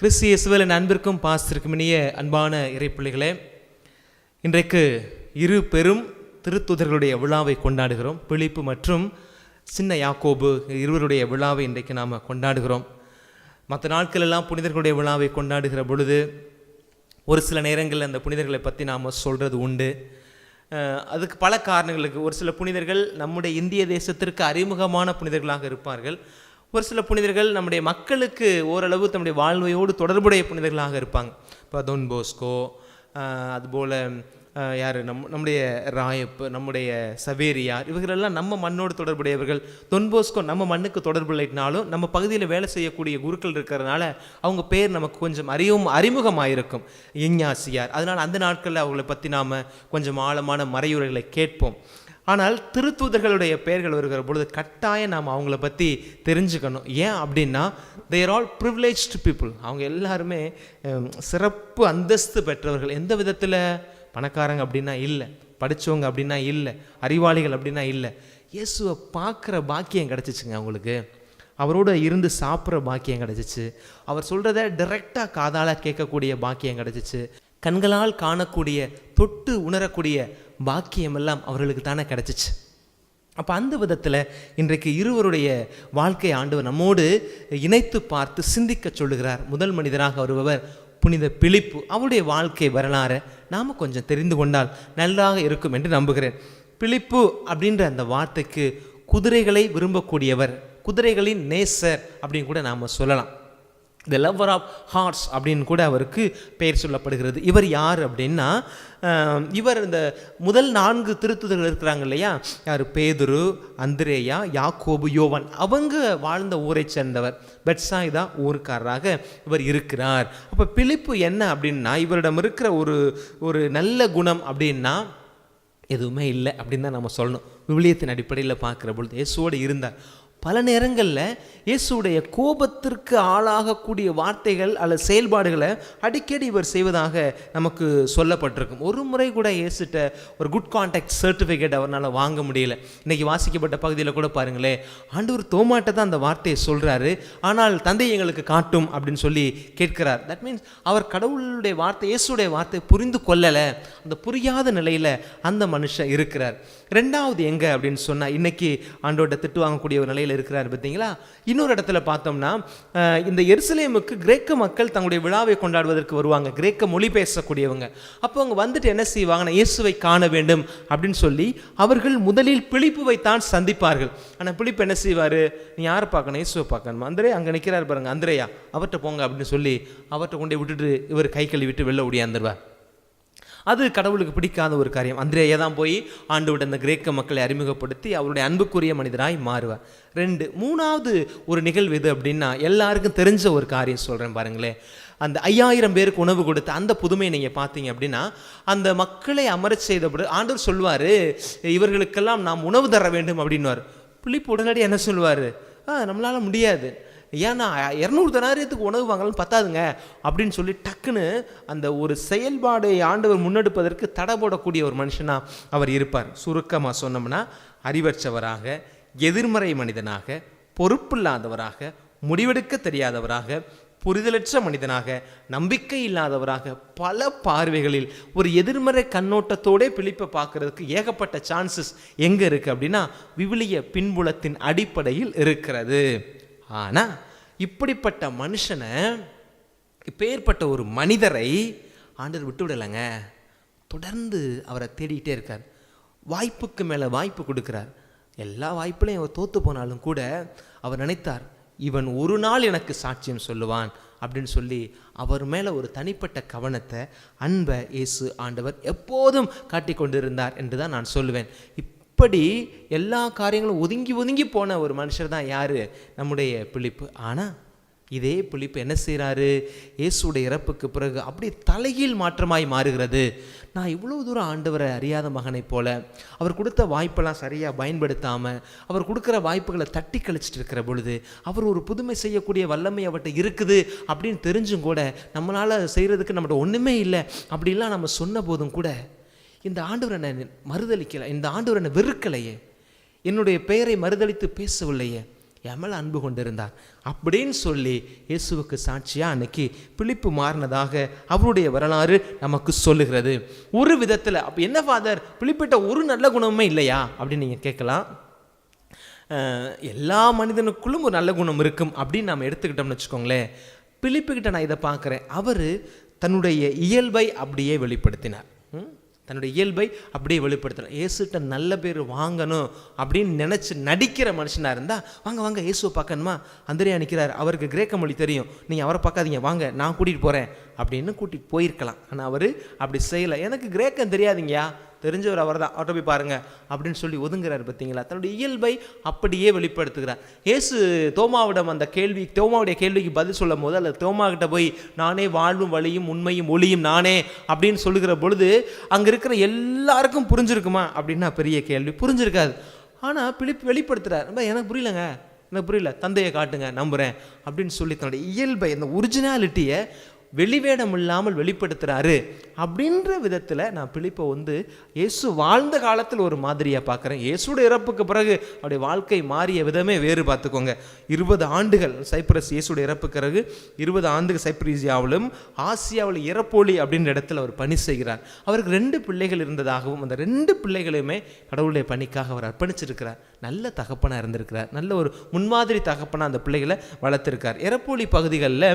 கிறிஸ்து இயேசுவலின் அன்பிற்கும் பாசத்திற்கும் இனிய அன்பான இறைப்பிள்ளைகளே இன்றைக்கு இரு பெரும் திருத்துதர்களுடைய விழாவை கொண்டாடுகிறோம். பிழிப்பு மற்றும் சின்ன யாக்கோபு இருவருடைய விழாவை இன்றைக்கு நாம் கொண்டாடுகிறோம். மற்ற நாட்களெல்லாம் புனிதர்களுடைய விழாவை கொண்டாடுகிற பொழுது ஒரு சில நேரங்களில் அந்த புனிதர்களை பற்றி நாம் சொல்கிறது உண்டு. அதுக்கு பல காரணங்களுக்கு ஒரு சில புனிதர்கள் நம்முடைய இந்திய தேசத்திற்கு அறிமுகமான புனிதர்களாக இருப்பார்கள். ஒரு சில புனிதர்கள் நம்முடைய மக்களுக்கு ஓரளவு தம்முடைய வாழ்வையோடு தொடர்புடைய புனிதர்களாக இருப்பாங்க. இப்போ தொன் போஸ்கோ அதுபோல் யார்? நம் நம்முடைய ராயப்பு நம்முடைய சவேரியார் இவர்களெல்லாம் நம்ம மண்ணோடு தொடர்புடையவர்கள். தொன்போஸ்கோ நம்ம மண்ணுக்கு தொடர்பு இல்லைனாலும் நம்ம பகுதியில் வேலை செய்யக்கூடிய குருக்கள் இருக்கிறதுனால அவங்க பேர் நமக்கு கொஞ்சம் அறிவும் அறிமுகமாயிருக்கும். இஞ்ஞாசியார். அதனால் அந்த நாட்களில் அவங்களை பற்றி நாம் கொஞ்சம் ஆழமான மறையுரைகளை கேட்போம். ஆனால் திருத்தூதர்களுடைய பெயர்கள் வருகிற பொழுது கட்டாயம் நாம் அவங்கள பற்றி தெரிஞ்சுக்கணும். ஏன் அப்படின்னா தேர் ஆல் ப்ரிவிலேஜ்டு பீப்புள் அவங்க எல்லாருமே சிறப்பு அந்தஸ்து பெற்றவர்கள். எந்த விதத்தில்? பணக்காரங்க அப்படின்னா இல்லை. படித்தவங்க அப்படின்னா இல்லை. அறிவாளிகள் அப்படின்னா இல்லை. இயேசுவை பார்க்குற பாக்கியம் கிடச்சிச்சுங்க அவங்களுக்கு. அவரோட இருந்து சாப்பிட்ற பாக்கியம் கிடச்சிச்சு. அவர் சொல்கிறத டைரெக்டாக காதால் கேட்கக்கூடிய பாக்கியம் கிடச்சிச்சு. கண்களால் காணக்கூடிய தொட்டு உணரக்கூடிய பாக்கியமெல்லாம் அவர்களுக்கு தானே கிடச்சிச்சு. அப்போ அந்த விதத்தில் இன்றைக்கு இருவருடைய வாழ்க்கை ஆண்டவர் நம்மோடு இணைத்து பார்த்து சிந்திக்க சொல்லுகிறார். முதல் மனிதராக வருபவர் புனித பிலிப்பு. அவருடைய வாழ்க்கை வரலாறை நாம் கொஞ்சம் தெரிந்து கொண்டால் நல்லாக இருக்கும் என்று நம்புகிறேன். பிலிப்பு அப்படின்ற அந்த வார்த்தைக்கு குதிரைகளை விரும்பக்கூடியவர் குதிரைகளின் நேசர் அப்படின்னு கூட நாம் சொல்லலாம். த லவர் ஆஃப் ஹார்ட்ஸ் அப்படின்னு கூட அவருக்கு பெயர் சொல்லப்படுகிறது. இவர் யார் அப்படின்னா இவர் இந்த முதல் நான்கு திருத்துதர்கள் இருக்கிறாங்க இல்லையா? யார்? பேதுரு அந்திரேயா யாக்கோபு யோவன். அவங்க வாழ்ந்த ஊரை சேர்ந்தவர். பெட்சாய்தா ஊருக்காரராக இவர் இருக்கிறார். அப்போ பிழிப்பு என்ன அப்படின்னா இவரிடம் இருக்கிற ஒரு ஒரு நல்ல குணம் அப்படின்னா எதுவுமே இல்லை அப்படின்னு தான் நம்ம சொல்லணும். விவிலியத்தின் அடிப்படையில் பார்க்குற பொழுது இயேசுவோடு இருந்தார். பல நேரங்களில் இயேசுடைய கோபத்திற்கு ஆளாகக்கூடிய வார்த்தைகள் அல்லது செயல்பாடுகளை அடிக்கடி இவர் செய்வதாக நமக்கு சொல்லப்பட்டிருக்கும். ஒரு முறை கூட இயேசுட்ட ஒரு குட் கான்டாக்ட் சர்டிஃபிகேட் அவரால் வாங்க முடியல. இன்றைக்கி வாசிக்கப்பட்ட பகுதியில் கூட பாருங்களேன். ஆண்டவர் தோமாட்ட தான் அந்த வார்த்தையை சொல்கிறாரு ஆனால் தந்தை எங்களுக்கு காட்டும் அப்படின்னு சொல்லி கேட்கிறார். தட் மீன்ஸ் அவர் கடவுளுடைய வார்த்தை இயேசுடைய வார்த்தை புரிந்து கொள்ளலை. அந்த புரியாத நிலையில் அந்த மனுஷன் இருக்கிறார். ரெண்டாவது எங்கே அப்படின்னு சொன்னால் இன்னைக்கு ஆண்டோட திட்டு வாங்கக்கூடிய ஒரு நிலையில் இருக்கிறார் பார்த்தீங்களா? இன்னொரு இடத்துல பார்த்தோம்னா இந்த எருசலேமுக்கு கிரேக்க மக்கள் தங்களுடைய விழாவை கொண்டாடுவதற்கு வருவாங்க. கிரேக்க மொழி பேசக்கூடியவங்க. அப்போ அவங்க வந்துட்டு என்ன செய்வாங்கன்னா இயேசுவை காண வேண்டும் அப்படின்னு சொல்லி அவர்கள் முதலில் பிழிப்புவை தான் சந்திப்பார்கள். ஆனால் பிழிப்பு என்ன செய்வார்? நீ யாரை பார்க்கணும்? இயேசுவை பார்க்கணும்? அந்தரே அங்கே நிற்கிறார் பாருங்க அந்தரையா அவர்கிட்ட போங்க அப்படின்னு சொல்லி அவர்கிட்ட கொண்டே விட்டுட்டு இவர் கை கழுவி விட்டு வெளில ஓடியாந்துருவார் அது கடவுளுக்கு பிடிக்காத ஒரு காரியம். அந்திரேயா தான் போய் ஆண்டுவிட அந்த கிரேக்க மக்களை அறிமுகப்படுத்தி அவருடைய அன்புக்குரிய மனிதராய் மாறுவார். ரெண்டு மூணாவது ஒரு நிகழ்வு எது அப்படின்னா எல்லாருக்கும் தெரிஞ்ச ஒரு காரியம் சொல்கிறேன் பாருங்களேன் அந்த ஐயாயிரம் பேருக்கு உணவு கொடுத்த அந்த புதுமையை நீங்கள் பார்த்தீங்க அப்படின்னா அந்த மக்களை அமரச் செய்தபடி ஆண்டவர் சொல்வார் இவர்களுக்கெல்லாம் நாம் உணவு தர வேண்டும் அப்படின்னுவார். புளிப்பு உடனடி என்ன சொல்வார் ஆ நம்மளால் முடியாது. ஏன்னா இரநூறு தனாரியத்துக்கு உணவு வாங்கலாம் பத்தாதுங்க. அப்படின்னு சொல்லி டக்குன்னு அந்த ஒரு செயல்பாடை ஆண்டவர் முன்னெடுப்பதற்கு தடை போடக்கூடிய ஒரு மனுஷனாக அவர் இருப்பார். சுருக்கமாக சொன்னோம்னா அறிவற்றவராக எதிர்மறை மனிதனாக பொறுப்பில்லாதவராக முடிவெடுக்க தெரியாதவராக புரிதலற்ற மனிதனாக நம்பிக்கை இல்லாதவராக பல பார்வைகளில் ஒரு எதிர்மறை கண்ணோட்டத்தோடே பிலிப்பை பார்க்கறதுக்கு ஏகப்பட்ட சான்சஸ் எங்கே இருக்குது அப்படின்னா விவிலிய பின்புலத்தின் அடிப்படையில் இருக்கிறது. ஆனால் இப்படிப்பட்ட மனுஷனை இப்பேற்பட்ட ஒரு மனிதரை ஆண்டவர் விட்டு விடலைங்க தொடர்ந்து அவரை தேடிக்கிட்டே இருக்கார். வாய்ப்புக்கு மேலே வாய்ப்பு கொடுக்குறார். எல்லா வாய்ப்புலையும் அவர் தோற்று போனாலும் கூட அவர் நினைத்தார் இவன் ஒரு நாள் எனக்கு சாட்சியம் சொல்லுவான் அப்படின்னு சொல்லி அவர் மேலே ஒரு தனிப்பட்ட கவனத்தை அன்பை இயேசு ஆண்டவர் எப்போதும் காட்டிக்கொண்டிருந்தார் என்று தான் நான் சொல்லுவேன். இப் இப்படி எல்லா காரியங்களும் ஒதுங்கி ஒதுங்கி போன ஒரு மனுஷர் தான் யார்? நம்முடைய பிழிப்பு ஆனால் இதே பிழிப்பு என்ன செய்கிறாரு இயேசுடைய இறப்புக்கு பிறகு அப்படியே தலைகீழ் மாற்றமாய் மாறுகிறது. நான் இவ்வளோ தூரம் ஆண்டவரை அறியாத மகனைப் போல அவர் கொடுத்த வாய்ப்பெல்லாம் சரியாக பயன்படுத்தாமல் அவர் கொடுக்குற வாய்ப்புகளை தட்டி கழிச்சிட்டு இருக்கிற பொழுது அவர் ஒரு புதுமை செய்யக்கூடிய வல்லமை அவர்கிட்ட இருக்குது அப்படின்னு தெரிஞ்சும் கூட நம்மளால் செய்கிறதுக்கு நம்மகிட்ட ஒன்றுமே இல்லை. அப்படிலாம் நம்ம சொன்ன போதும் கூட இந்த ஆண்டவர் என்னை மறுதளிக்கலை இந்த ஆண்டவர் என்னை வெறுக்கலையே. என்னுடைய பெயரை மறுதளித்து பேசவில்லையே. என் அன்பு கொண்டிருந்தார். அப்படின்னு சொல்லி இயேசுவுக்கு சாட்சியாக அன்னைக்கு பிழிப்பு மாறினதாக அவருடைய வரலாறு நமக்கு சொல்லுகிறது. ஒரு விதத்தில் அப்போ என்ன ஃபாதர் பிழிப்பிட்ட ஒரு நல்ல குணமுமே இல்லையா? அப்படின்னு நீங்கள் கேட்கலாம். எல்லா மனிதனுக்குள்ளும் ஒரு நல்ல குணம் இருக்கும் அப்படின்னு நம்ம எடுத்துக்கிட்டோம்னு வச்சுக்கோங்களேன். பிழிப்புக்கிட்ட நான் இதை பார்க்குறேன். அவர் தன்னுடைய இயல்பை அப்படியே வெளிப்படுத்தினார். தன்னுடைய இயல்பை அப்படியே வெளிப்படுத்தணும் ஏசுகிட்ட நல்ல பேர் வாங்கணும் அப்படின்னு நினச்சி நடிக்கிற மனுஷனாக இருந்தால் வாங்க வாங்க இயேசுவை பார்க்கணுமா? அந்தரியா நிற்கிறார் அவருக்கு கிரேக்க மொழி தெரியும். நீங்கள் அவரை பார்க்காதீங்க. வாங்க நான் கூட்டிகிட்டு போகிறேன் அப்படின்னு கூட்டிகிட்டு போயிருக்கலாம். ஆனால் அவர் அப்படி செய்யலை. எனக்கு கிரேக்கம் தெரியாதுங்கயா தெரிஞ்சவர் அவர் தான் அவர்கிட்ட போய் பாருங்கள் அப்படின்னு சொல்லி ஒதுங்குறார் பார்த்தீங்களா? தன்னுடைய இயல்பை அப்படியே வெளிப்படுத்துகிறார். ஏசு தோமாவிடம் அந்த கேள்வி தோமாவுடைய கேள்விக்கு பதில் சொல்லும் போது அல்லது தோமா கிட்ட போய் நானே வாழ்வும் வழியும் உண்மையும் ஒளியும் நானே அப்படின்னு சொல்லுகிற பொழுது அங்கே இருக்கிற எல்லாருக்கும் புரிஞ்சிருக்குமா? அப்படின்னா பெரிய கேள்வி. புரிஞ்சிருக்காது. ஆனால் பிலிப் வெளிப்படுத்துகிறார் ரொம்ப எனக்கு புரியலங்க. எனக்கு புரியல. தந்தையை காட்டுங்க. நம்புகிறேன் அப்படின்னு சொல்லி தன்னுடைய இயல்பை அந்த ஒரிஜினாலிட்டியை வெளிவேடம் இல்லாமல் வெளிப்படுத்துகிறாரு அப்படின்ற விதத்தில் நான் பிலிப்பை வந்து இயேசு வாழ்ந்த காலத்தில் ஒரு மாதிரியாக பார்க்குறேன். இயேசுட இறப்புக்கு பிறகு அவருடைய வாழ்க்கை மாறிய விதமே வேறு பார்த்துக்கோங்க. இருபது ஆண்டுகள் சைப்ரஸ் இயேசுட இறப்புக்கு பிறகு இருபது ஆண்டுகள் சைப்ரீசியாவிலும் ஆசியாவில் இறப்போலி அப்படின்ற இடத்துல அவர் பணி செய்கிறார். அவருக்கு ரெண்டு பிள்ளைகள் இருந்ததாகவும் அந்த ரெண்டு பிள்ளைகளையுமே கடவுளுடைய பணிக்காக அவர் அர்ப்பணிச்சிருக்கிறார். நல்ல தகப்பனாக இருந்திருக்கிறார். நல்ல ஒரு முன்மாதிரி தகப்பனாக அந்த பிள்ளைகளை வளர்த்துருக்கார். இறப்போலி பகுதிகளில்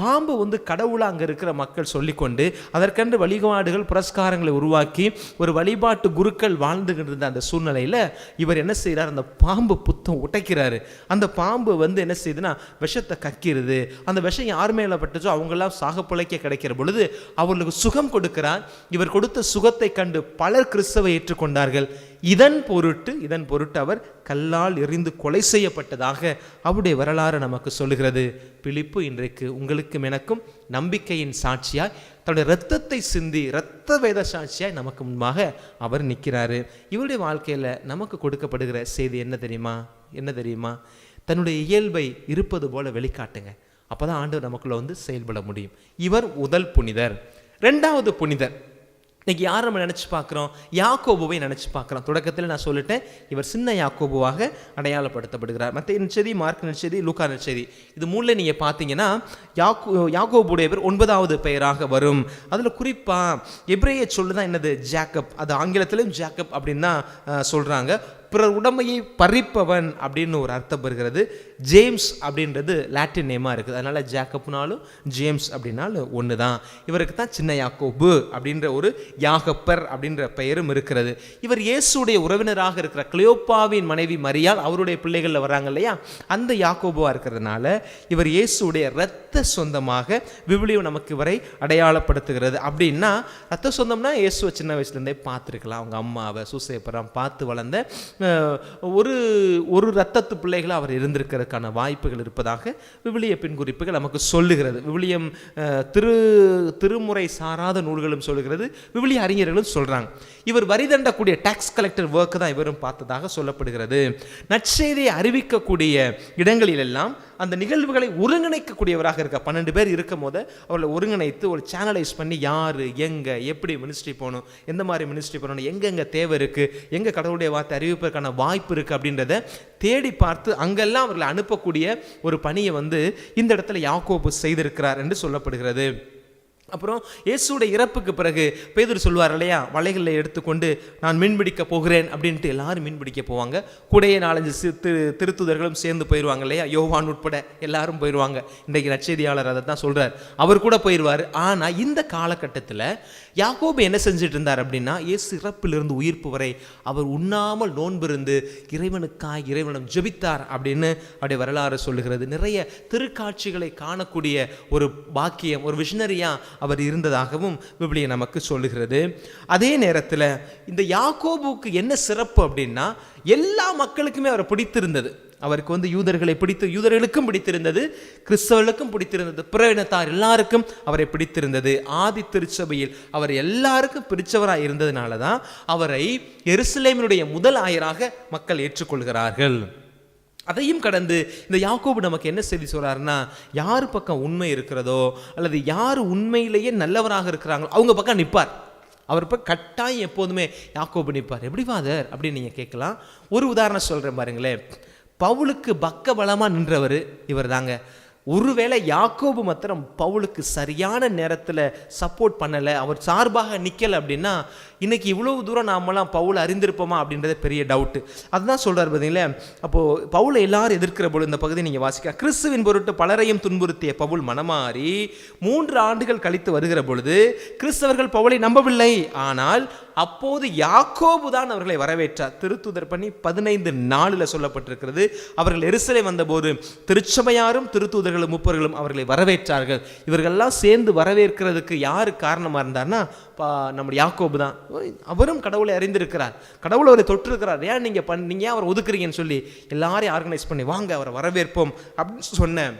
பாம்பு வந்து கடவுளாக அங்கே இருக்கிற மக்கள் சொல்லிக்கொண்டு அதற்கென்று வழிபாடுகள் புரஸ்காரங்களை உருவாக்கி ஒரு வழிபாட்டு குருக்கள் வாழ்ந்துகிட்டு இருந்த அந்த சூழ்நிலையில் இவர் என்ன செய்கிறார் அந்த பாம்பு புத்தம் உடைக்கிறாரு. அந்த பாம்பு வந்து என்ன செய்யுதுன்னா விஷத்தை கக்கிருது. அந்த விஷம் யார் மேலே பட்டுச்சோ அவங்கெல்லாம் சாக பிழைக்க கிடைக்கிற பொழுது அவர்களுக்கு சுகம் கொடுக்கிறார். இவர் கொடுத்த சுகத்தை கண்டு பலர் கிறிஸ்தவை ஏற்றுக்கொண்டார்கள். இதன் பொருட்டு இதன் பொருட்டு அவர் கல்லால் எறிந்து கொலை செய்யப்பட்டதாக அவருடைய வரலாறு நமக்கு சொல்லுகிறது. பிழிப்பு இன்றைக்கு உங்களுக்கும் எனக்கும் நம்பிக்கையின் சாட்சியாய் தன்னுடைய இரத்தத்தை சிந்தி இரத்த வேத சாட்சியாய் நமக்கு முன்பாக அவர் நிற்கிறாரு. இவருடைய வாழ்க்கையில் நமக்கு கொடுக்கப்படுகிற செய்தி என்ன தெரியுமா? என்ன தெரியுமா? தன்னுடைய இயல்பை இருப்பது போல வெளிக்காட்டுங்க. அப்போதான் ஆண்டவர் நமக்குள்ள வந்து செயல்பட முடியும். இவர் முதல் புனிதர். ரெண்டாவது புனிதர். இன்னைக்கு யார் நம்ம நினச்சி பார்க்குறோம்? யாக்கோபுவை நினச்சி பார்க்குறோம் தொடக்கத்தில் நான் சொல்லிட்டேன் இவர் சின்ன யாக்கோபுவாக அடையாளப்படுத்தப்படுகிறார். மற்ற நற்செய்தி மார்க் நற்செய்தி லூக்கா நற்செய்தி. இது மூணில் நீங்கள் பார்த்தீங்கன்னா யாக்கோ யாக்கோபுடைய பேர் ஒன்பதாவது பெயராக வரும். அதில் குறிப்பாக எப்ரேய சொல்லு தான் என்னது? ஜாக்கப். அது ஆங்கிலத்திலும் ஜாக்கப் அப்படின்னு தான் சொல்கிறாங்க பிறர் உடமையை பறிப்பவன் அப்படின்னு ஒரு அர்த்தம் வருகிறது. ஜேம்ஸ் அப்படின்றது லாட்டின் நேமாக இருக்குது. அதனால் ஜாக்கப்னாலும் ஜேம்ஸ் அப்படின்னாலும் ஒன்று தான் இவருக்கு தான் சின்ன யாக்கோபு அப்படின்ற ஒரு யாகப்பர் அப்படின்ற பெயரும் இருக்கிறது. இவர் இயேசுடைய உறவினராக இருக்கிற கிளியோப்பாவின் மனைவி மரியால் அவருடைய பிள்ளைகளில் வராங்க இல்லையா? அந்த யாக்கோபுவாக இருக்கிறதுனால இவர் இயேசுடைய இரத்த சொந்தமாக விவிலியம் நமக்கு இவரை அடையாளப்படுத்துகிறது. அப்படின்னா ரத்த சொந்தம்னா இயேசுவை சின்ன வயசுலேருந்தே பார்த்துருக்கலாம். அவங்க அம்மாவை சூசேப்பரம் பார்த்து வளர்ந்த ஒரு ஒரு ரத்தத்து பிள்ளைகளாக அவர் இருந்திருக்கிறதுக்கான வாய்ப்புகள் இருப்பதாக விவிலிய பின் குறிப்புகள் நமக்கு சொல்லுகிறது. விவிலியம் திரு திருமுறை சாராத நூல்களும் சொல்லுகிறது. விவிலிய அறிஞர்களும் சொல்கிறாங்க இவர் வரி தண்டக்கூடிய டாக்ஸ் கலெக்டர் ஒர்க்கு தான் இவரும் பார்த்ததாக சொல்லப்படுகிறது. நற்செய்தியை அறிவிக்கக்கூடிய இடங்களிலெல்லாம் அந்த நிகழ்வுகளை ஒருங்கிணைக்கக்கூடியவராக இருக்க பன்னெண்டு பேர் இருக்கும் போது அவர்களை ஒருங்கிணைத்து ஒரு சேனலைஸ் பண்ணி யார் எங்கே எப்படி மினிஸ்ட்ரி போகணும் எந்த மாதிரி மினிஸ்ட்ரி போகணும் எங்கெங்கே தேவை இருக்குது எங்கே கடவுளுடைய வார்த்தை அறிவிப்பதற்கான வாய்ப்பு இருக்குது அப்படின்றத தேடி பார்த்து அங்கெல்லாம் அவர்களை அனுப்பக்கூடிய ஒரு பணியை வந்து இந்த இடத்துல யாக்கோபு செய்திருக்கிறார் என்று சொல்லப்படுகிறது. அப்புறம் இயேசுடைய இறப்புக்கு பிறகு பேதர் சொல்வார் இல்லையா வலைகளை எடுத்துக்கொண்டு நான் மீன்பிடிக்க போகிறேன் அப்படின்ட்டு எல்லாரும் மீன்பிடிக்க போவாங்க. கூடையே நாலஞ்சு திரு திருத்துதர்களும் சேர்ந்து போயிடுவாங்க இல்லையா? யோவான் உட்பட எல்லாரும் போயிடுவாங்க இன்றைக்கு நற்செய்தியாளர் அதை தான் சொல்கிறார் அவர் கூட போயிடுவார் ஆனால் இந்த காலகட்டத்தில் யாக்கோபு என்ன செஞ்சுட்டு இருந்தார் அப்படின்னா இயேசு இறப்பிலிருந்து உயிர்ப்பு வரை அவர் உண்ணாமல் நோன்பிருந்து இறைவனுக்காய் இறைவனம் ஜெபித்தார் அப்படின்னு அப்படி வரலாறு சொல்லுகிறது. நிறைய திருக்காட்சிகளை காணக்கூடிய ஒரு பாக்கியம் ஒரு விஷனரியாக அவர் இருந்ததாகவும் விபிலியை நமக்கு சொல்லுகிறது. அதே நேரத்தில் இந்த யாக்கோபுக்கு என்ன சிறப்பு அப்படின்னா எல்லா மக்களுக்குமே அவரை பிடித்திருந்தது. அவருக்கு வந்து யூதர்களை பிடித்து யூதர்களுக்கும் பிடித்திருந்தது கிறிஸ்தவர்களுக்கும் பிடித்திருந்தது பிற இனத்தார் எல்லாருக்கும் அவரை பிடித்திருந்தது. ஆதி திருச்சபையில் அவர் எல்லாருக்கும் பிடிச்சவராக இருந்ததுனால தான் அவரை எருசலேமினுடைய முதல் ஆயராக மக்கள் ஏற்றுக்கொள்கிறார்கள். அதையும் கடந்து இந்த யாக்கோபு நமக்கு என்ன செய்தி சொல்கிறாருன்னா யார் பக்கம் உண்மை இருக்கிறதோ அல்லது யார் உண்மையிலேயே நல்லவராக இருக்கிறாங்களோ அவங்க பக்கம் நிற்பார். அவர் இப்போ கட்டாயம் எப்போதுமே யாக்கோபு நிற்பார். எப்படி ஃபாதர்? அப்படின்னு நீங்கள் கேட்கலாம். ஒரு உதாரணம் சொல்கிறேன் பாருங்களேன். பவுலுக்கு பக்க பலமாக நின்றவர் இவர் தாங்க ஒருவேளை யாக்கோபு மாத்திரம் பவுலுக்கு சரியான நேரத்தில் சப்போர்ட் பண்ணலை அவர் சார்பாக நிற்கலை அப்படின்னா இன்றைக்கி இவ்வளவு தூரம் நாமெல்லாம் பவுல் அறிந்திருப்போமா அப்படின்றத பெரிய டவுட்டு அதுதான் சொல்கிறார் பார்த்தீங்களா அப்போது பவுலை எல்லாரும் எதிர்க்கிற பொழுது இந்த பகுதியை நீங்கள் வாசிக்க கிறிஸ்துவின் பொருட்டு பலரையும் துன்புறுத்திய பவுல் மனமாறி மூன்று ஆண்டுகள் கழித்து வருகிற பொழுது கிறிஸ்தவர்கள் பவுலை நம்பவில்லை. ஆனால் அப்போது யாக்கோபு தான் அவர்களை வரவேற்றார். திருத்துதர் பண்ணி பதினைந்து நாளில் சொல்லப்பட்டிருக்கிறது. அவர்கள் எரிசலை வந்தபோது திருச்சபையாரும் திருத்தூதர்களும் முப்பர்களும் அவர்களை வரவேற்றார்கள். இவர்கள்லாம் சேர்ந்து வரவேற்கிறதுக்கு யார் காரணமாக இருந்தார்னா பா நம்முடைய யாக்கோபு தான். அவரும் கடவுளை அறிந்திருக்கிறார். கடவுளை அவரை தொட்டிருக்கிறார் ஏன் நீங்கள் பண் நீங்கள் ஏன் அவரை ஒதுக்குறீங்கன்னு சொல்லி எல்லாரையும் ஆர்கனைஸ் பண்ணி வாங்க அவரை வரவேற்போம். அப்படின்னு சொன்ன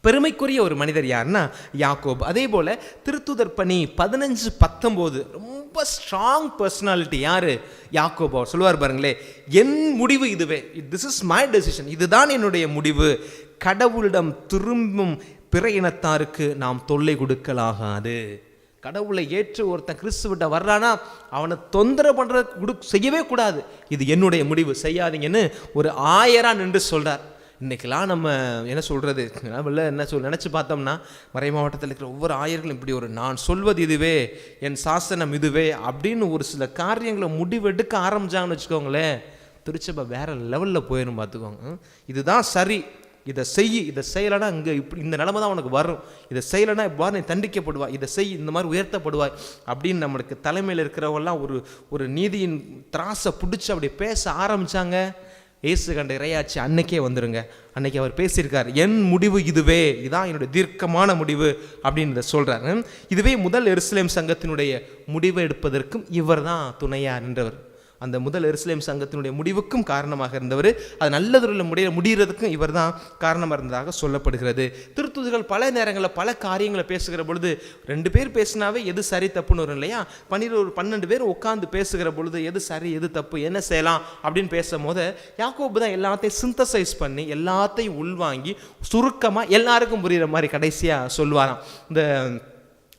பெருமைக்குரிய ஒரு மனிதர் யாருன்னா யாக்கோப். அதே போல் திருத்துதர் பணி பதினஞ்சு பத்தொம்போது ரொம்ப ஸ்ட்ராங் பர்சனாலிட்டி யார்? யாக்கோப். அவர் சொல்லுவார் பாருங்களே என் முடிவு இதுவே. திஸ் இஸ் மை டெசிஷன் இதுதான் என்னுடைய முடிவு. கடவுளிடம் திரும்பும் பிற இனத்தாருக்கு நாம் தொல்லை கொடுக்கலாகாது. கடவுளை ஏற்று ஒருத்தன் கிறிஸ்துவிட்ட வர்றானா அவனை தொந்தரவு பண்ணுற கொடு செய்யவே கூடாது. இது என்னுடைய முடிவு செய்யாதீங்கன்னு ஒரு ஆயரா நின்று சொல்கிறார் இன்றைக்கெல்லாம் நம்ம என்ன சொல்கிறது வெளில என்ன சொல் நினச்சி பார்த்தோம்னா மறை மாவட்டத்தில் இருக்கிற ஒவ்வொரு ஆயர்களும் இப்படி ஒரு நான் சொல்வது இதுவே என் சாசனம் இதுவே அப்படின்னு ஒரு சில காரியங்களை முடிவெடுக்க ஆரம்பிச்சாங்கன்னு வச்சுக்கோங்களேன் திருச்சபை வேறு லெவலில் போயிடும் பார்த்துக்கோங்க. இதுதான் சரி. இதை செய் இதை செய்யலைன்னா இங்கே இப்படி இந்த நிலைமை தான் உனக்கு வரும். இதை செய்யலைன்னா இவ்வாறு நீ தண்டிக்கப்படுவாய். இதை செய் இந்த மாதிரி உயர்த்தப்படுவாய். அப்படின்னு நம்மளுக்கு தலைமையில் இருக்கிறவங்கலாம் ஒரு ஒரு நீதியின் திராசை பிடிச்சி அப்படி பேச ஆரம்பிச்சாங்க. இயேசு கண்ட இறையாச்சி அன்னைக்கே வந்துருங்க. அன்னைக்கு அவர் பேசியிருக்கார் என் முடிவு இதுவே. இதான் என்னுடைய தீர்க்கமான முடிவு. அப்படின்னு சொல்கிறாரு இதுவே முதல் எருசலேம் சங்கத்தினுடைய முடிவு எடுப்பதற்கும் இவர் தான் துணையா நின்றவர். அந்த முதல் எருசலேம் சங்கத்தினுடைய முடிவுக்கும் காரணமாக இருந்தவர். அது நல்லதுல முடிய முடிகிறதுக்கும் இவர் தான் காரணமாக இருந்ததாக சொல்லப்படுகிறது. திருத்துதர்கள் பல நேரங்களில் பல காரியங்களை பேசுகிற பொழுது ரெண்டு பேர் பேசினாவே எது சரி தப்புன்னு வரும் இல்லையா? பன்னிரு ஒரு பன்னெண்டு பேர் உட்காந்து பேசுகிற பொழுது எது சரி எது தப்பு என்ன செய்யலாம் அப்படின்னு பேசும்போது யாக்கோபு தான் எல்லாத்தையும் சிந்தசைஸ் பண்ணி எல்லாத்தையும் உள்வாங்கி சுருக்கமாக எல்லாருக்கும் புரிகிற மாதிரி கடைசியாக சொல்லுவாராம். இந்த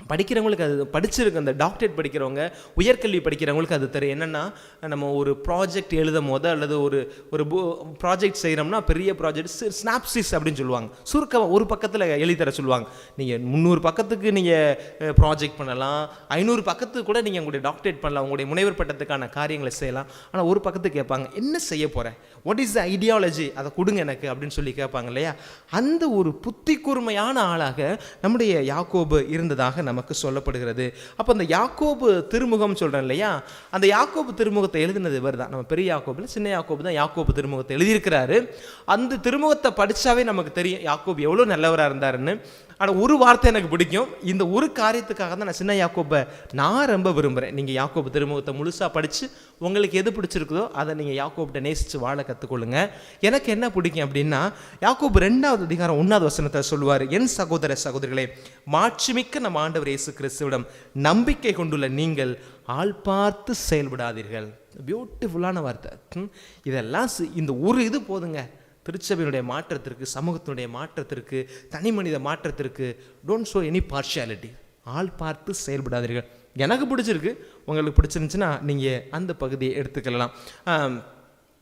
படிக்கிறவங்களுக்கு அது படிச்சிருக்கு அந்த டாக்டரேட் படிக்கிறவங்க உயர்கல்வி படிக்கிறவங்களுக்கு அது தெரியும். என்னென்னா நம்ம ஒரு ப்ராஜெக்ட் எழுதும் போது அல்லது ஒரு ஒரு ப்ராஜெக்ட் செய்கிறோம்னா பெரிய ப்ராஜெக்ட் ஸ்னாப்சிஸ் அப்படின்னு சொல்லுவாங்க. சுருக்கம் ஒரு பக்கத்தில் எழுதி தர சொல்லுவாங்க. நீங்கள் முந்நூறு பக்கத்துக்கு நீங்கள் ப்ராஜெக்ட் பண்ணலாம். ஐநூறு பக்கத்துக்கு கூட நீங்கள் உங்களுடைய டாக்டரேட் பண்ணலாம். உங்களுடைய முனைவர் பட்டத்துக்கான காரியங்களை செய்யலாம். ஆனால் ஒரு பக்கத்துக்கு கேட்பாங்க என்ன செய்ய போகிறேன் வாட் இஸ் த ஐடியாலஜி அதை கொடுங்க எனக்கு அப்படின்னு சொல்லி கேட்பாங்க இல்லையா? அந்த ஒரு புத்தி கூர்மையான ஆளாக நம்முடைய யாக்கோபு இருந்ததாக நமக்கு சொல்லப்படுகிறது. அப்போ அந்த யாக்கோபு திருமுகம் சொல்கிறேன் இல்லையா? அந்த யாக்கோபு திருமுகத்தை எழுதினது இவர் தான். நம்ம பெரிய யாக்கோபில் சின்ன யாக்கோபு தான் யாக்கோபு திருமுகத்தை எழுதியிருக்கிறாரு. அந்த திருமுகத்தை படித்தாவே நமக்கு தெரியும் யாக்கோபு எவ்வளோ நல்லவராக இருந்தாருன்னு. ஆனால் ஒரு வார்த்தை எனக்கு பிடிக்கும். இந்த ஒரு காரியத்துக்காக தான் நான் சின்ன யாக்கோப்பை நான் ரொம்ப விரும்புகிறேன் நீங்கள் யாக்கோப்பு திருமுகத்தை முழுசாக படித்து உங்களுக்கு எது பிடிச்சிருக்குதோ அதை நீங்கள் யாக்கோப்பிட்ட நேசித்து வாழ கற்றுக்கொள்ளுங்க எனக்கு என்ன பிடிக்கும் அப்படின்னா யாக்கோப்பு ரெண்டாவது அதிகாரம் ஒன்றாவது வசனத்தை சொல்லுவார். என் சகோதர சகோதரிகளே மாட்சிமிக்க நம்ம ஆண்டவர் இயேசு கிறிஸ்துவிடம் நம்பிக்கை கொண்டுள்ள நீங்கள் ஆள் பார்த்து செயல்படாதீர்கள். பியூட்டிஃபுல்லான வார்த்தை. இதெல்லாம் இந்த ஒரு இது போதுங்க. திருச்சபையினுடைய மாற்றத்திற்கு சமூகத்தினுடைய மாற்றத்திற்கு தனி மனித மாற்றத்திற்கு டோன்ட் ஷோ எனி பார்ஷியாலிட்டி ஆள் பார்த்து செயல்படாதீர்கள். எனக்கு பிடிச்சிருக்கு. உங்களுக்கு பிடிச்சிருந்துச்சுன்னா நீங்கள் அந்த பகுதியை எடுத்துக்கலாம்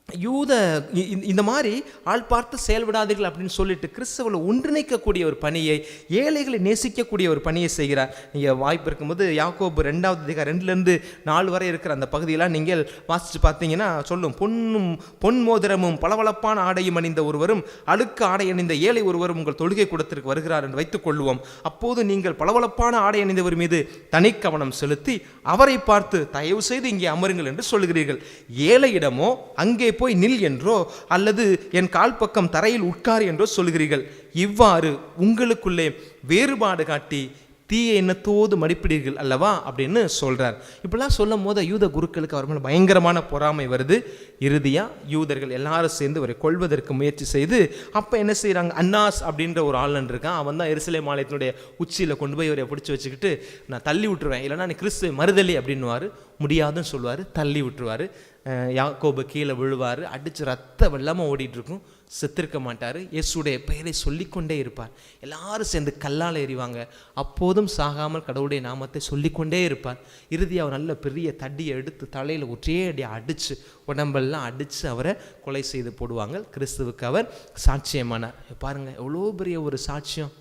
யூத இந்த- இந்த மாதிரி ஆள் பார்த்து செயல்படாதீர்கள் அப்படின்னு சொல்லிட்டு கிறிஸ்தவர்களை ஒன்றிணைக்கக்கூடிய ஒரு பணியை ஏழைகளை நேசிக்கக்கூடிய ஒரு பணியை செய்கிறார். நீங்கள் வாய்ப்பு இருக்கும்போது யாக்கோபு ரெண்டாவது திகா ரெண்டுலேருந்து நாலு வரை இருக்கிற அந்த பகுதியெல்லாம் நீங்கள் வாசித்து பார்த்தீங்கன்னா சொல்லும். பொன்னும் பொன் மோதிரமும் பளபளப்பான ஆடையும் அணிந்த ஒருவரும் அழுக்கு ஆடை அணிந்த ஏழை ஒருவரும் உங்கள் தொழுகை கூடத்திற்கு வருகிறார் என்று வைத்துக் கொள்வோம். அப்போது நீங்கள் பளபளப்பான ஆடை அணிந்தவர் மீது தனி கவனம் செலுத்தி அவரை பார்த்து தயவு செய்து இங்கே அமருங்கள் என்று சொல்கிறீர்கள் ஏழையிடமோ அங்கே போய் நில் என்றோ அல்லது என் கால் பக்கம் தரையில் உட்கார் என்றோ சொல்கிறீர்கள் இவ்வாறு உங்களுக்குள்ளே வேறுபாடு காட்டி தீய எண்ணத்தோடு மடிப்பிடீர்கள் அல்லவா? அப்படின்னு சொல்றார். இப்படிலாம் சொல்லும் போது யூத குருக்களுக்கு அவர் மேலே பயங்கரமான பொறாமை வருது. இறுதியாக யூதர்கள் எல்லாரும் சேர்ந்து அவரை கொள்வதற்கு முயற்சி செய்து அப்போ என்ன செய்கிறாங்க அன்னாஸ் அப்படின்ற ஒரு ஆளன் இருக்கான். அவன் தான் எரிசிலை மாலயத்தினுடைய உச்சியில் கொண்டு போய் இவரை பிடிச்சி வச்சுக்கிட்டு நான் தள்ளி விட்டுருவேன். இல்லைன்னா நீ கிறிஸ்து மறுதலி அப்படின்னுவாரு. முடியாதுன்னு சொல்லுவார் தள்ளி விட்டுருவார். யாக்கோபு கீழே விழுவார் அடித்து ரத்த வெள்ளமாக ஓடிட்டுருக்கும். செத்திருக்க மாட்டார். இயேசுடைய பெயரை சொல்லிக்கொண்டே இருப்பார். எல்லாரும் சேர்ந்து கல்லால் எறிவாங்க. அப்போதும் சாகாமல் கடவுளுடைய நாமத்தை சொல்லிக்கொண்டே இருப்பார். இறுதி அவர் நல்ல பெரிய தடியை எடுத்து தலையில் ஒற்றே அடி அடித்து உடம்பெல்லாம் அடித்து அவரை கொலை செய்து போடுவாங்க. கிறிஸ்துவுக்கு அவர் சாட்சியமானார். பாருங்கள் எவ்வளோ பெரிய ஒரு சாட்சியம்.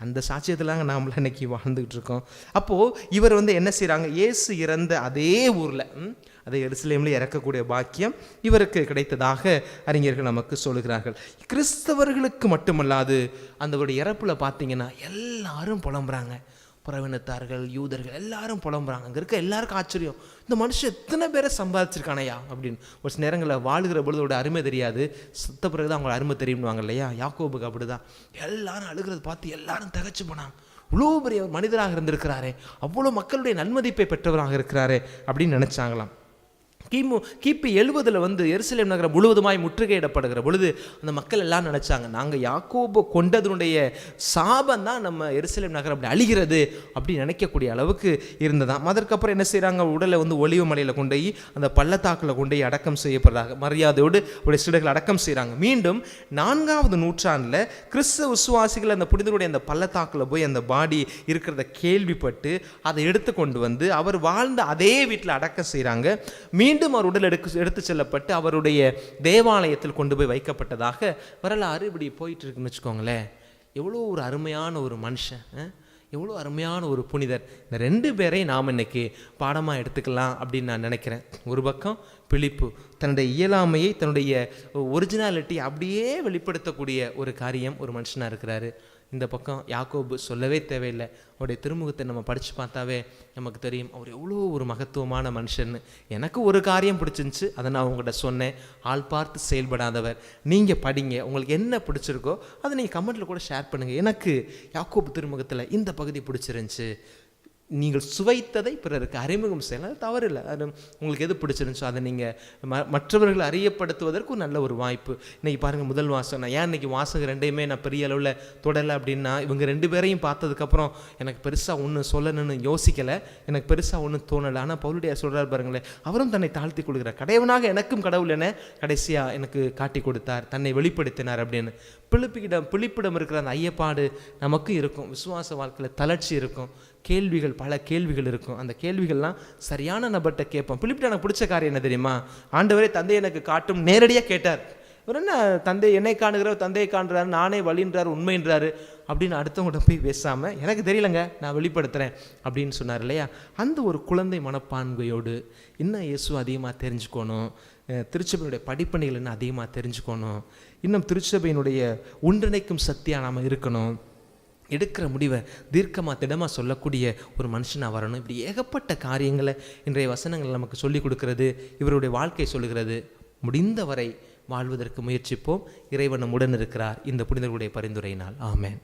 அந்த சாட்சியத்திலாங்க நாமளும் இன்னைக்கு வாழ்ந்துக்கிட்டு இருக்கோம் அப்போது இவர் வந்து என்ன செய்கிறாங்க இயேசு இறந்த அதே ஊரில் அதை எருசலேமில் இறக்கக்கூடிய பாக்கியம் இவருக்கு கிடைத்ததாக அறிஞர்கள் நமக்கு சொல்லுகிறார்கள். கிறிஸ்தவர்களுக்கு மட்டுமல்லாது அந்த இறப்பில் பார்த்தீங்கன்னா எல்லாரும் புலம்புறாங்க. புறவினத்தார்கள் யூதர்கள் எல்லாரும் புலம்புறாங்க. அங்கே இருக்க எல்லாருக்கும் ஆச்சரியம். இந்த மனுஷன் எத்தனை பேரை சம்பாதிச்சிருக்கானையா அப்படின்னு. ஒரு சில நேரங்களில் வாழுகிற பொழுதோட அருமை தெரியாது. சுத்த பிறகு தான் அவங்கள அருமை தெரியும்னுவாங்க இல்லையா? யாக்கோபுக்கு அப்படிதான். எல்லாரும் அழுகிறத பார்த்து எல்லாரும் தகச்சு போனாங்க. இவ்வளோ பெரிய மனிதராக இருந்திருக்கிறாரே. அவ்வளோ மக்களுடைய நன்மதிப்பை பெற்றவராக இருக்கிறாரே அப்படின்னு நினச்சாங்களாம். கிமு கிபி எழுபதில் வந்து எருசலேம் நகரம் முழுவதுமாய் முற்றுகையிடப்படுகிற பொழுது அந்த மக்கள் எல்லாம் நினச்சாங்க நாங்கள் யாக்கோபு கொண்டதனுடைய சாபம் தான் நம்ம எருசலேம் நகரம் அப்படி அழிகிறது அப்படி நினைக்கக்கூடிய அளவுக்கு இருந்ததாம். அதற்கப்புறம் என்ன செய்கிறாங்க உடலை வந்து ஒளிவு மலையில் கொண்டு போய் அந்த பள்ளத்தாக்கில் கொண்டு போய் அடக்கம் செய்யப்படுறாங்க. மரியாதையோடு உடைய சிடுகள் அடக்கம் செய்கிறாங்க மீண்டும் நான்காவது நூற்றாண்டில் கிறிஸ்தவ விசுவாசிகள் அந்த புனிதருடைய அந்த பள்ளத்தாக்கில் போய் அந்த பாடி இருக்கிறத கேள்விப்பட்டு அதை எடுத்து கொண்டு வந்து அவர் வாழ்ந்த அதே வீட்டில் அடக்கம் செய்கிறாங்க மீண்டும் அவர் உடல் எடுக்க எடுத்து செல்லப்பட்டு அவருடைய தேவாலயத்தில் கொண்டு போய் வைக்கப்பட்டதாக வரலாறு இப்படி போயிட்டு இருக்குன்னு வச்சுக்கோங்களேன். எவ்வளோ ஒரு அருமையான ஒரு மனுஷன் ஆ? எவ்வளோ அருமையான ஒரு புனிதர். இந்த ரெண்டு பேரையும் நாம் இன்னைக்கு பாடமாக எடுத்துக்கலாம் அப்படின்னு நான் நினைக்கிறேன். ஒரு பக்கம் பிழிப்பு தன்னுடைய இயலாமையை தன்னுடைய ஒரிஜினாலிட்டி அப்படியே வெளிப்படுத்தக்கூடிய ஒரு காரியம் ஒரு மனுஷனாக இருக்கிறாரு. இந்த பக்கம் யாக்கோபு சொல்லவே தேவையில்லை. அவருடைய திருமுகத்தை நம்ம படித்து பார்த்தாவே நமக்கு தெரியும் அவர் எவ்வளோ ஒரு மகத்துவமான மனுஷன்னு. எனக்கு ஒரு காரியம் பிடிச்சிருந்துச்சு அதை நான் உங்கள்கிட்ட சொன்னேன். ஆள் பார்த்து செயல்படாதவர். நீங்கள் படிங்க உங்களுக்கு என்ன பிடிச்சிருக்கோ அதை நீங்கள் கமெண்ட்டில் கூட ஷேர் பண்ணுங்கள் எனக்கு யாக்கோபு திருமுகத்தில் இந்த பகுதி பிடிச்சிருந்துச்சி. நீங்கள் சுவைத்ததை பிறருக்கு அறிமுகம் செய்யலாம் அது தவறில்லை. அது உங்களுக்கு எது பிடிச்சிருந்துச்சோ அதை நீங்கள் ம மற்றவர்கள் அறியப்படுத்துவதற்கும் நல்ல ஒரு வாய்ப்பு. இன்னைக்கு பாருங்கள் முதல் வாசம் நான் ஏன் இன்றைக்கி வாசகம் ரெண்டையுமே நான் பெரிய அளவில் தொடலை அப்படின்னா இவங்க ரெண்டு பேரையும் பார்த்ததுக்கப்புறம் எனக்கு பெருசாக ஒன்று சொல்லணும்னு யோசிக்கலை. எனக்கு பெருசாக ஒன்றும் தோணலை. ஆனால் பவுலுடைய சொல்கிறார் பாருங்களேன் அவரும் தன்னை தாழ்த்தி கொடுக்குறார் கடையவனாக எனக்கும் கடவுள் என கடைசியாக எனக்கு காட்டி கொடுத்தார். தன்னை வெளிப்படுத்தினார் அப்படின்னு. பிழிப்பிடம் பிழிப்பிடம் இருக்கிற அந்த ஐயப்பாடு நமக்கும் இருக்கும். விசுவாச வாழ்க்கையில் தளர்ச்சி இருக்கும். கேள்விகள் பல கேள்விகள் இருக்கும். அந்த கேள்விகள்லாம் சரியான நபர்கிட்ட கேட்போம். பிலிப்பிட்ட எனக்கு பிடிச்ச காரியம் என்ன தெரியுமா? ஆண்டவரே தந்தை எனக்கு காட்டும் நேரடியாக கேட்டார். இவர் என்ன தந்தை என்னை காணுகிறார் தந்தையை காண்றாரு நானே வழின்றார் உண்மைன்றாரு அப்படின்னு அடுத்தவங்கள்ட்ட போய் பேசாமல் எனக்கு தெரியலங்க நான் வெளிப்படுத்துகிறேன் அப்படின்னு சொன்னார் இல்லையா? அந்த ஒரு குழந்தை மனப்பான்மையோடு இன்னும் இயேசு அதிகமாக தெரிஞ்சுக்கணும். திருச்சபையினுடைய படிப்பணிகள் இன்னும் அதிகமாக தெரிஞ்சுக்கணும். இன்னும் திருச்சபையினுடைய ஒன்றிணைக்கும் சக்தியாக நாம் இருக்கணும். எடுக்கிற முடிவை தீர்க்கமாக திடமாக சொல்லக்கூடிய ஒரு மனுஷனாக வரணும். இப்படி ஏகப்பட்ட காரியங்களை இன்றைய வசனங்கள் நமக்கு சொல்லிக் கொடுக்கிறது இவருடைய வாழ்க்கை சொல்லுகிறது. முடிந்தவரை வாழ்வதற்கு முயற்சிப்போம். இறைவன் உடன் இருக்கிறார். இந்த புனிதர்களுடைய பரிந்துரையினால். ஆமேன்.